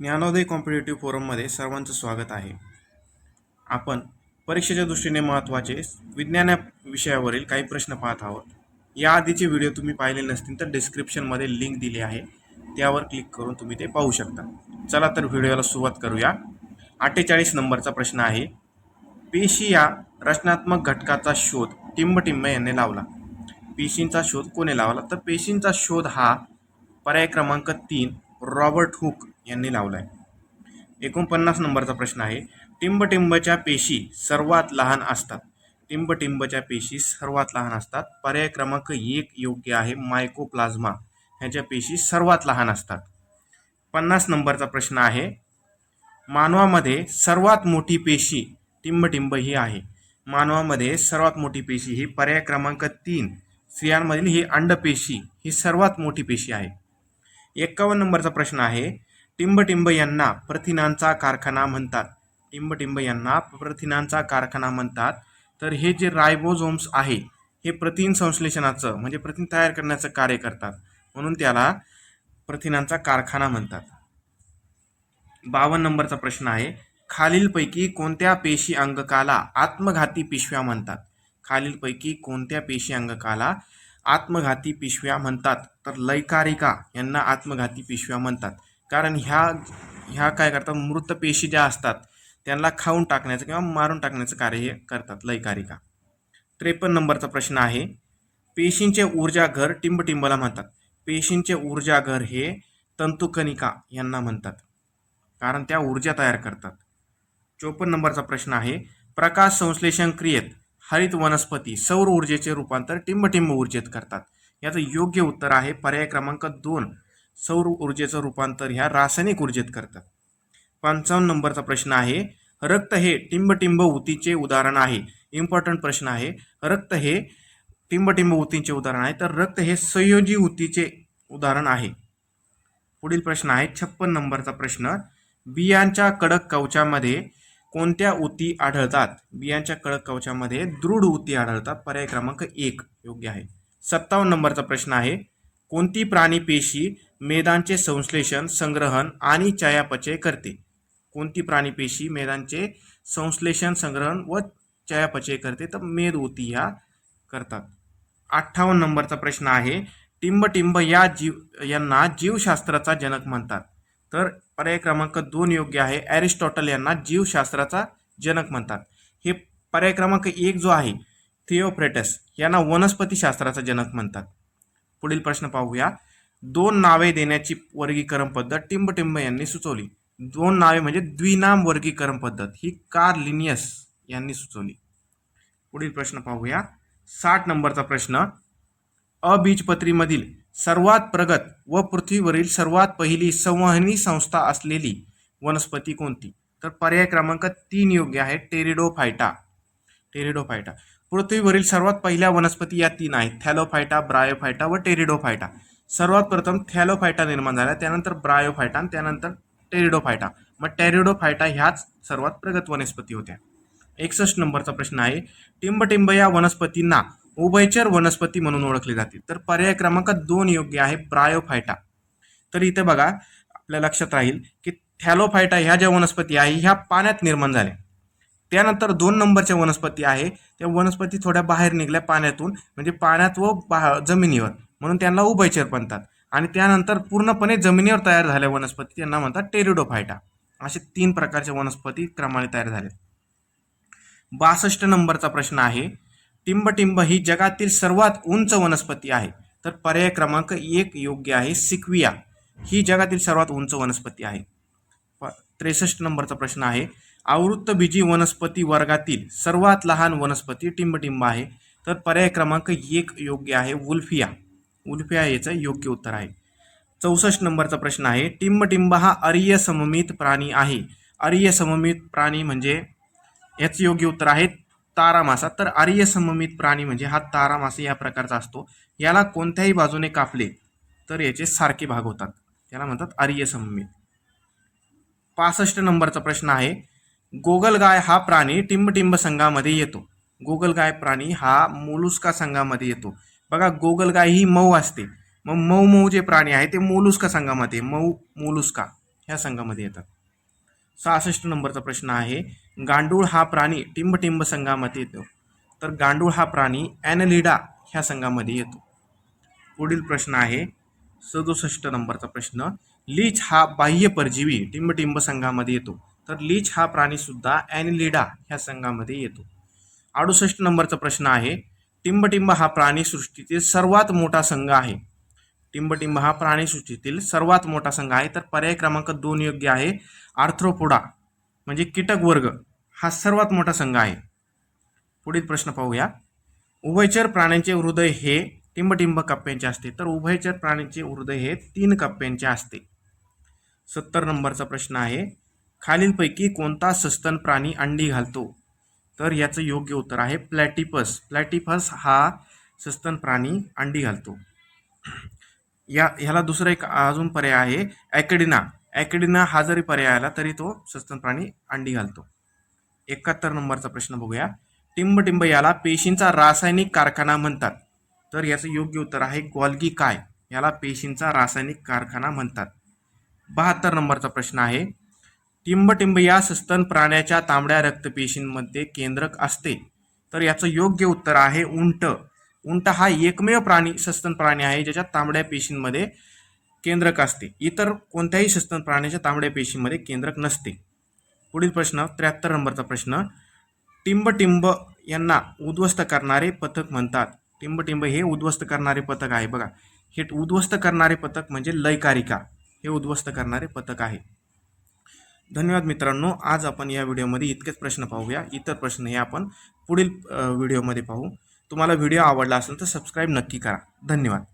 Gyanodaya competitive फोरममध्ये सर्वांचं स्वागत आहे. आपण परीक्षेच्या दृष्टीने महत्त्वाचे विज्ञान विषयावरील काही प्रश्न पाहत आहोत. या आधीचे व्हिडिओ तुम्ही पाहिले नसतील तर डिस्क्रिप्शनमध्ये लिंक दिली आहे. त्यावर क्लिक करून तुम्ही ते पाहू शकता. चला तर व्हिडिओला सुरुवात करूया. अठ्ठेचाळीस नंबरचा प्रश्न आहे. पेशी या रचनात्मक घटकाचा शोध टिंबटिंब यांनी लावला. पेशींचा शोध कोणी लावला? तर पेशींचा शोध हा पर्याय क्रमांक तीन रॉबर्ट हुक यांनी लावला आहे एकोणपन्नास नंबरचा प्रश्न आहे. टिंबटिंबच्या पेशी सर्वात लहान असतात. टिंबटिंबच्या पेशी सर्वात लहान असतात. पर्याय क्रमांक एक योग्य आहे. मायकोप्लाझ्मा ह्याच्या पेशी सर्वात लहान असतात. पन्नास नंबरचा प्रश्न आहे. मानवामध्ये सर्वात मोठी पेशी टिंबटिंब ही आहे. मानवामध्ये सर्वात मोठी पेशी ही पर्याय क्रमांक तीन. स्त्रियांमधील ही अंडपेशी ही सर्वात मोठी पेशी आहे. एक्कावन्न नंबरचा प्रश्न आहे. टिंबटिंब यांना प्रथिनांचा कारखाना म्हणतात. टिंबटिंब यांना प्रथिनांचा कारखाना म्हणतात. तर हे जे रायबोझोम्स आहे हे प्रथिन संश्लेषणाचं म्हणजे प्रथिन तयार करण्याचं कार्य करतात. म्हणून त्याला प्रथिनांचा कारखाना म्हणतात. बावन्न नंबरचा प्रश्न आहे. खालीलपैकी कोणत्या पेशी अंगकाला आत्मघाती पिशव्या म्हणतात? खालीलपैकी कोणत्या पेशी अंगकाला आत्मघाती पिशव्या म्हणतात? तर लयकारिका यांना आत्मघाती पिशव्या म्हणतात. कारण ह्या ह्या काय करतात मृत पेशी ज्या असतात त्यांना खाऊन टाकण्याचं किंवा मारून टाकण्याचं कार्य हे करतात लयकारिका. त्रेपन्न नंबरचा प्रश्न आहे पेशींचे ऊर्जा घर टिंबटिंबला म्हणतात. पेशींचे ऊर्जा घर हे तंतुकनिका यांना म्हणतात कारण त्या ऊर्जा तयार करतात. चोपन्न नंबरचा प्रश्न आहे प्रकाश संश्लेषण क्रियेत हरित वनस्पती सौर ऊर्जेचे रूपांतर टिंबटिंब ऊर्जेत करतात. याचं योग्य उत्तर आहे पर्याय क्रमांक दोन सौर ऊर्जेचं रूपांतर ह्या रासायनिक ऊर्जेत करतात. पंचावन्न नंबरचा प्रश्न आहे रक्त हे टिंबटिंब ऊतीचे उदाहरण आहे. इम्पॉर्टंट प्रश्न आहे रक्त हे टिंबटिंब ऊतीचे उदाहरण आहे तर रक्त हे संयोजी ऊतीचे उदाहरण आहे. पुढील प्रश्न आहे छप्पन नंबरचा प्रश्न बियांच्या कडक कवचामध्ये कोणत्या ऊती आढळतात? बियांच्या कडक कवचामध्ये दृढ ऊती आढळतात पर्याय क्रमांक एक योग्य आहे. सत्तावन्न नंबरचा प्रश्न आहे कोणती प्राणी पेशी मेदांचे संश्लेषण संग्रहण आणि चयापचय करते. कोणती प्राणी पेशी मेदांचे संश्लेषण संग्रहण व चयापचय करते? तर मेद ऊती ह्या करतात. अठ्ठावन्न नंबरचा प्रश्न आहे. टिंबटिंब या जीव यांना जीवशास्त्राचा जनक म्हणतात. तर पर्याय क्रमांक दोन योग्य आहे. ॲरिस्टॉटल यांना जीवशास्त्राचा जनक म्हणतात. हे पर्याय क्रमांक एक जो आहे थिओफ्रेटस यांना वनस्पतीशास्त्राचा जनक म्हणतात. पुढील प्रश्न पाहूया. दोन नावे देण्याची वर्गीकरण पद्धत टिंबटिंब यांनी सुचवली. दोन नावे म्हणजे द्विनाम वर्गीकरण पद्धत. ही कार लिनियस यांनी सुचवली. पुढील प्रश्न पाहूया. साठ नंबरचा प्रश्न. अबीजपत्रीमधील सर्वात प्रगत व पृथ्वीवरील सर्वात पहिली संवहनी संस्था असलेली वनस्पती कोणती? तर पर्याय क्रमांक तीन योग्य आहे. टेरिडोफायटा. टेरिडोफायटा. पृथ्वीवरील सर्वात पहिल्या वनस्पती या तीन आहेत. थॅलोफायटा ब्रायोफायटा व टेरिडोफायटा. सर्वात प्रथम थॅलोफायटा निर्माण झाला त्यानंतर ब्रायोफायटा आणि त्यानंतर टेरिडोफायटा. मग टेरिडोफायटा ह्याच सर्वात प्रगत वनस्पती होत्या. एकसष्ट नंबरचा प्रश्न आहे टिंबटिंब या वनस्पतींना उभयचर वनस्पती म्हणून ओळखली जाते. तर पर्याय क्रमांक दोन योग्य आहे ब्रायोफायटा. तर इथे बघा आपल्या लक्षात राहील की थॅलोफायटा ह्या ज्या वनस्पती आहे ह्या पाण्यात निर्माण झाल्या. त्यानंतर दोन नंबरच्या वनस्पती आहे. त्या वनस्पती थोड्या बाहेर निघल्या पाण्यातून. म्हणजे पाण्यात व बा जमिनीवर. म्हणून त्यांना उभयचर म्हणतात. आणि त्यानंतर पूर्णपणे जमिनीवर तयार झाल्या वनस्पती त्यांना म्हणतात टेरिडोफायटा. असे तीन प्रकारच्या वनस्पती क्रमाने तयार झाल्या बासष्ट नंबरचा प्रश्न आहे. टिंबटिंब ही जगातील सर्वात उंच वनस्पती आहे. तर पर्याय क्रमांक एक योग्य आहे. सिक्विया ही जगातील सर्वात उंच वनस्पती आहे. प त्रेसष्ट नंबरचा प्रश्न आहे. आवृत्तबीजी वनस्पती वर्गातील सर्वात लहान वनस्पती टिंबटिंब आहे. तर पर्याय क्रमांक एक योग्य आहे उल्फिया उल्फिया याचं योग्य उत्तर आहे. चौसष्ट नंबरचा प्रश्न आहे टिंबटिंब हा अर्य सममित प्राणी आहे. अर्य सममित प्राणी म्हणजे याचं योग्य उत्तर आहे तारामासा. तर आर्य सममित प्राणी म्हणजे हा तारामासा या प्रकारचा असतो. याला कोणत्याही बाजूने कापले तर याचे सारखे भाग होतात. त्याला म्हणतात आर्य सममित. पासष्ट नंबरचा प्रश्न आहे गोगलगाय हा प्राणी टिंबटिंब संघामध्ये येतो. गोगलगाय प्राणी हा मोलुस्का संघामध्ये येतो. बघा गोगलगाय ही मऊ असते. मग मऊ मऊ जे प्राणी आहे ते मोलुस्का संघामध्ये मऊ मोलुस्का ह्या संघामध्ये येतात. सहासष्ट नंबरचा प्रश्न आहे गांडूळ हा प्राणी टिंबटिंब संघामध्ये येतो. तर गांडूळ हा प्राणी ॲनलिडा ह्या संघामध्ये येतो. पुढील प्रश्न आहे सदुसष्ट नंबरचा प्रश्न लीच हा बाह्य परजीवी टिंबटिंब संघामध्ये येतो. तर लीच हा प्राणीसुद्धा ॲनलिडा ह्या संघामध्ये येतो. अडुसष्ट नंबरचा प्रश्न आहे टिंबटिंब हा प्राणीसृष्टीतील सर्वात मोठा संघ आहे. टिंबटिंब हा प्राणीसृष्टीतील सर्वात मोठा संघ आहे. तर पर्याय क्रमांक दोन योग्य आहे आर्थ्रोपोडा म्हणजे कीटक वर्ग हा सर्वात मोठा संघ आहे. पुढील प्रश्न पाहूया. उभयचर प्राण्यांचे हृदय हे टिंबटिंब कप्प्यांचे असते तर उभयचर प्राण्यांचे हृदय हे तीन कप्प्यांचे असते. सत्तर नंबरचा प्रश्न आहे खालीलपैकी कोणता सस्तन प्राणी अंडी घालतो? तर याचं योग्य उत्तर आहे प्लॅटिपस. प्लॅटिपस हा सस्तन प्राणी अंडी घालतो. या ह्याला दुसरा एक अजून पर्याय आहे ॲकेडिना. ॲकेडिना हा जरी पर्याय आला तरी तो सस्तन प्राणी अंडी घालतो. एकाहत्तर नंबरचा प्रश्न बघूया. टिंबटिंब याला पेशींचा रासायनिक कारखाना म्हणतात. तर याचं योग्य उत्तर आहे गॉल्गी काय? याला पेशींचा रासायनिक कारखाना म्हणतात. बहात्तर नंबरचा प्रश्न आहे. टिंबटिंब या सस्तन प्राण्याच्या तांबड्या रक्तपेशींमध्ये केंद्रक असते. तर याचं योग्य उत्तर आहे उंट. उंट हा एकमेव प्राणी सस्तन प्राणी आहे ज्याच्या तांबड्या पेशींमध्ये केंद्रक असते. इतर कोणत्याही सस्तन प्राण्याच्या तांबड्या पेशींमध्ये केंद्रक नसते. पुढील प्रश्न त्र्याहत्तर नंबरचा प्रश्न. टिंबटिंब यांना उद्ध्वस्त करणारे पथक म्हणतात. टिंबटिंब हे उद्ध्वस्त करणारे पथक आहे. बघा हे उद्ध्वस्त करणारे पथक म्हणजे लयकारिका. हे उद्ध्वस्त करणारे पथक आहे. धन्यवाद मित्रांनो. आज आपण या व्हिडिओमध्ये इतकेच प्रश्न पाहूया. इतर प्रश्न हे आपण पुढील व्हिडिओमध्ये पाहू. तुम्हाला व्हिडिओ आवडला असेल तर सबस्क्राईब नक्की करा. धन्यवाद.